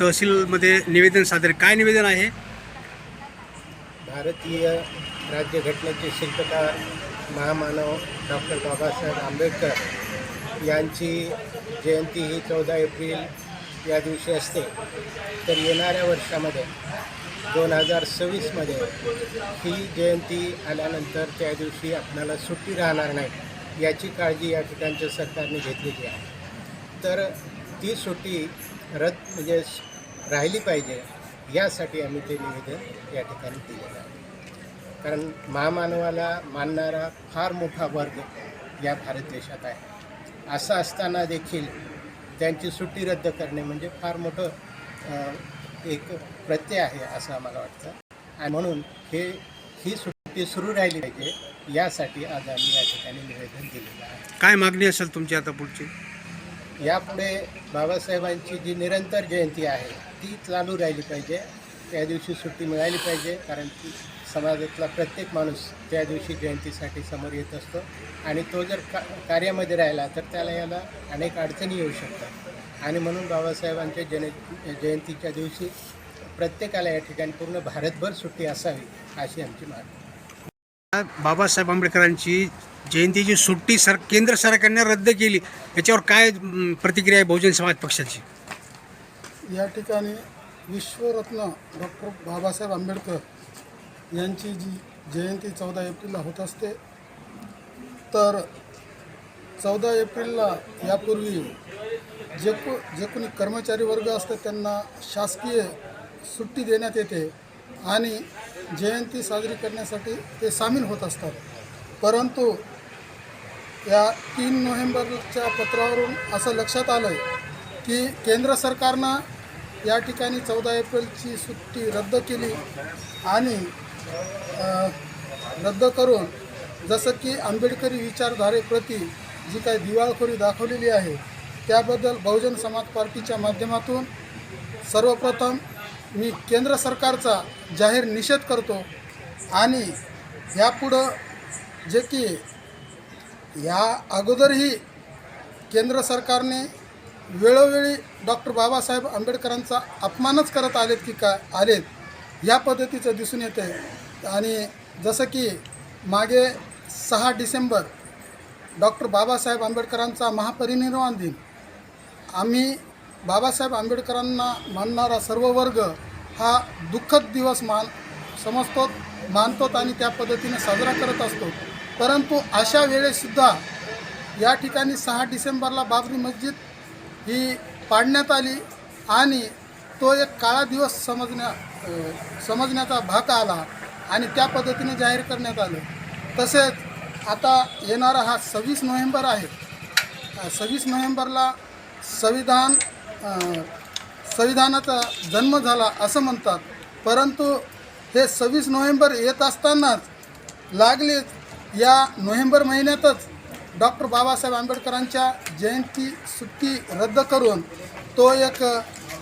तहसीलमध्ये निवेदन सादर. काय निवेदन आहे? भारतीय राज्यघटनेचे शिल्पकार महामानव डॉक्टर बाबासाहेब आंबेडकर यांची जयंती ही चौदा एप्रिल या दिवशी असते. तर येणाऱ्या वर्षामध्ये दोन हजार सव्वीसमध्ये ही जयंती आल्यानंतर त्या दिवशी आपल्याला सुट्टी राहणार नाही याची काळजी या ठिकाणच्या सरकारने घेतलेली आहे. तर ती सुट्टी रद्द म्हणजे राहिली पाहिजे. यासाठी आम्ही ते निवेदन या ठिकाणी दिलेलं आहे. कारण महामानवाला मानणारा फार मोठा वर्ग या भारत देशात आहे. असं असताना देखील त्यांची सुट्टी रद्द करणे म्हणजे फार मोठं एक प्रत्यय आहे असं आम्हाला वाटतं. आणि म्हणून हे ही सुट्टी सुरू राहिली पाहिजे यासाठी आज आम्ही या ठिकाणी निवेदन दिलेलं आहे. काय मागणी असेल तुमची आता पुढची? यापुढे बाबासाहेबांची जी निरंतर जयंती आहे ती चालू राहिली पाहिजे. त्या दिवशी सुट्टी मिळाली पाहिजे कारण की समाजातला प्रत्येक माणूस त्या दिवशी जयंतीसाठी समोर येत असतो. आणि तो जर का कार्यामध्ये राहिला तर त्याला याला अनेक अडचणी येऊ शकतात. आणि म्हणून बाबासाहेबांच्या जन जयंतीच्या दिवशी प्रत्येकाला या ठिकाणी पूर्ण भारतभर सुट्टी असावी अशी आमची मागणी बाबासाहेब आंबेडकरांची जयंतीची सुट्टी सर केंद्र सरकारने रद्द केली याच्यावर काय प्रतिक्रिया आहे बहुजन समाज पक्षाची? या ठिकाणी विश्वरत्न डॉक्टर बाबासाहेब आंबेडकर यांची जी जयंती चौदा एप्रिलला होत असते तर चौदा एप्रिलला यापूर्वी जे को जे कोणी कर्मचारी वर्ग असतात त्यांना शासकीय सुट्टी देण्यात येते आणि जयंती साजरी करण्यासाठी ते सामील होत असतात. परंतु या तीन नोव्हेंबरच्या पत्रावरून असं लक्षात आलं आहे की केंद्र सरकारनं या ठिकाणी चौदा एप्रिलची सुट्टी रद्द केली आणि रद्द करून जसं की आंबेडकरी विचारधारेप्रती जी काही दिवाळखोरी दाखवलेली आहे त्याबद्दल बहुजन समाज पार्टीच्या माध्यमातून सर्वप्रथम मी केंद्र सरकारचा जाहीर निषेध करतो आणि यापुढं जे की या अगोदरही केंद्र सरकारने वेळोवेळी डॉक्टर बाबासाहेब आंबेडकरांचा अपमानच करत आलेत की काय आलेत या पद्धतीचं दिसून येते. आणि जसं की मागे सहा डिसेंबर डॉक्टर बाबासाहेब आंबेडकरांचा महापरिनिर्वाण दिन आम्ही बाबासाहेब आंबेडकरांना मानणारा सर्व वर्ग हा दुःखद दिवस मान समजतो मानतो आणि त्या पद्धतीने साजरा करत असतो. परंतु अशा वेळेसुद्धा या ठिकाणी सहा डिसेंबरला बाबरी मस्जिद ही पाडण्यात आली आणि तो एक काळा दिवस समजण्या समजण्याचा भाग आला आणि त्या पद्धतीने जाहीर करण्यात आलं. तसेच आता येणारा हा सव्वीस नोव्हेंबर आहे. सव्वीस नोव्हेंबरला संविधान संविधानाचा जन्म झाला असं म्हणतात. परंतु हे सव्वीस नोव्हेंबर येत असतानाच लागलेच या नोव्हेंबर महिन्यातच डॉक्टर बाबासाहेब आंबेडकरांच्या जयंती सुट्टी रद्द करून तो एक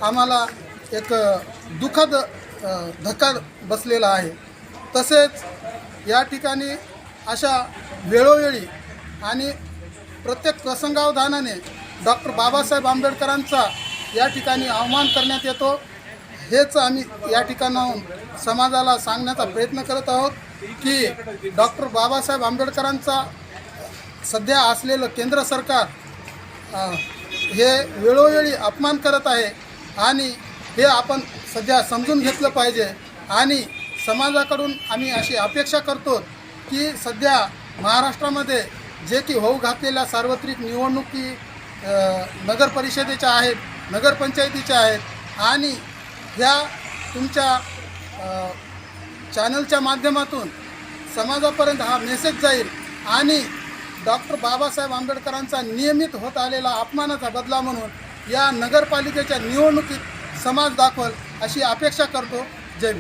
आम्हाला एक दुःखद धक्का बसलेला आहे. तसेच या ठिकाणी अशा वेळोवेळी आणि प्रत्येक प्रसंगावधानाने डॉक्टर बाबासाहेब आंबेडकरांचा या ठिकाणी आव्हान करण्यात येतो. हेच आम्ही या ठिकाणाहून समाजाला सांगण्याचा प्रयत्न करत आहोत की डॉक्टर बाबासाहेब आंबेडकरांचा सध्या असलेलं केंद्र सरकार हे वेळोवेळी अपमान करत आहे आणि हे आपण सध्या समजून घेतलं पाहिजे आणि समाजाकडून आम्ही अशी अपेक्षा करतो की सध्या महाराष्ट्रामध्ये जे की होऊ घातलेल्या सार्वत्रिक निवडणुकी नगरपरिषदेच्या नगर परिषदेच्या आहेत नगरपंचायतीच्या आहेत. आणि ह्या तुमच्या चॅनलच्या माध्यमातून समाजापर्यंत हा मेसेज जाईल आणि डॉक्टर बाबासाहेब आंबेडकरांचा नियमित होत आलेला अपमानाचा बदला म्हणून या नगरपालिकेच्या निवडणुकीत समाज दाखवल अशी अपेक्षा करतो. जय